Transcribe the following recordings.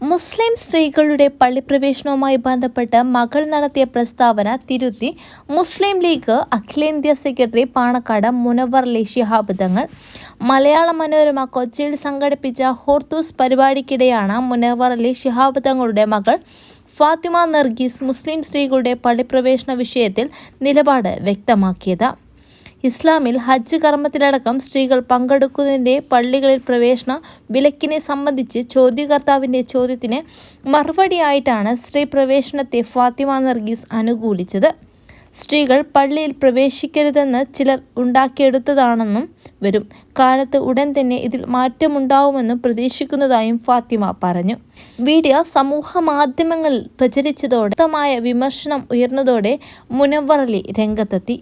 മുസ്ലിം സ്ത്രീകളുടെ പള്ളിപ്രവേശനവുമായി ബന്ധപ്പെട്ട് മകൾ നടത്തിയ പ്രസ്താവന തിരുത്തി മുസ്ലിം ലീഗ് അഖിലേന്ത്യാ സെക്രട്ടറി പാണക്കാട് മുനവർ ശിഹാബ് തങ്ങൾ മലയാള മനോരമ കൊച്ചിയിൽ സംഘടിപ്പിച്ച ഹോർത്തൂസ് പരിപാടിക്കിടെയാണ് മുനവർ ശിഹാബ് തങ്ങളുടെ മകൾ ഫാത്തിമ നർഗീസ് മുസ്ലിം സ്ത്രീകളുടെ പള്ളിപ്രവേശന വിഷയത്തിൽ നിലപാട് വ്യക്തമാക്കിയത്. ഇസ്ലാമിൽ ഹജ്ജ് കർമ്മത്തിലടക്കം സ്ത്രീകൾ പങ്കെടുക്കുന്നതിന്റെ പള്ളികളിൽ പ്രവേശന വിലക്കിനെ സംബന്ധിച്ച് ചോദ്യകർത്താവിന്റെ ചോദ്യത്തിന് മറുപടിയായിട്ടാണ് സ്ത്രീ പ്രവേശനത്തെ ഫാത്തിമ നർഗീസ് അനുകൂലിച്ചത്. സ്ത്രീകൾ പള്ളിയിൽ പ്രവേശിക്കരുതെന്ന് ചിലർ ഉണ്ടാക്കിയെടുത്തതാണെന്നും വരും. കാലത്ത് ഉടൻ തന്നെ ഇതിൽ മാറ്റമുണ്ടാവുമെന്നും പ്രതീക്ഷിക്കുന്നതായും ഫാത്തിമ പറഞ്ഞു. വീഡിയോ സമൂഹ മാധ്യമങ്ങളിൽ പ്രചരിച്ചതോടെ വിമർശനം ഉയർന്നതോടെ മുനവറലി രംഗത്തെത്തി.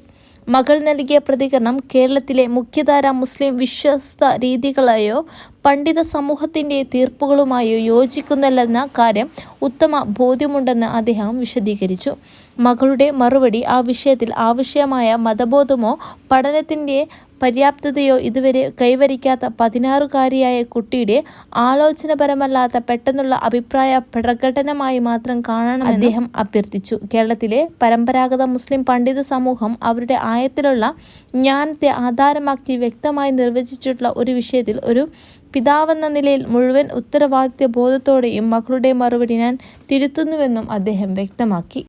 മകൾ നൽകിയ പ്രതികരണം കേരളത്തിലെ മുഖ്യധാര മുസ്ലിം വിശ്വസ്ത രീതികളെയോ പണ്ഡിത സമൂഹത്തിന്റെ തീർപ്പുകളുമായി യോജിക്കുന്നില്ലെന്ന കാര്യം ഉത്തമ ബോധ്യമുണ്ടെന്ന് അദ്ദേഹം വിശദീകരിച്ചു. മകളുടെ മറുപടി ആ വിഷയത്തിൽ ആവശ്യമായ മതബോധമോ പഠനത്തിന്റെ പര്യാപ്തതയോ ഇതുവരെ കൈവരിക്കാത്ത പതിനാറുകാരിയായ കുട്ടിയുടെ ആലോചനപരമല്ലാത്ത പെട്ടെന്നുള്ള അഭിപ്രായ പ്രകടനമായി മാത്രം കാണണം അദ്ദേഹം അഭ്യർത്ഥിച്ചു. കേരളത്തിലെ പരമ്പരാഗത മുസ്ലിം പണ്ഡിത സമൂഹം അവരുടെ ആയത്തിലുള്ള ജ്ഞാനത്തെ ആധാരമാക്കി വ്യക്തമായി നിർവചിച്ചിട്ടുള്ള ഒരു വിഷയത്തിൽ ഒരു പിതാവെന്ന നിലയിൽ മുഴുവൻ ഉത്തരവാദിത്വ ബോധത്തോടെയും മകളുടെ മറുപടി ഞാൻ തിരുത്തുന്നുവെന്നും അദ്ദേഹം വ്യക്തമാക്കി.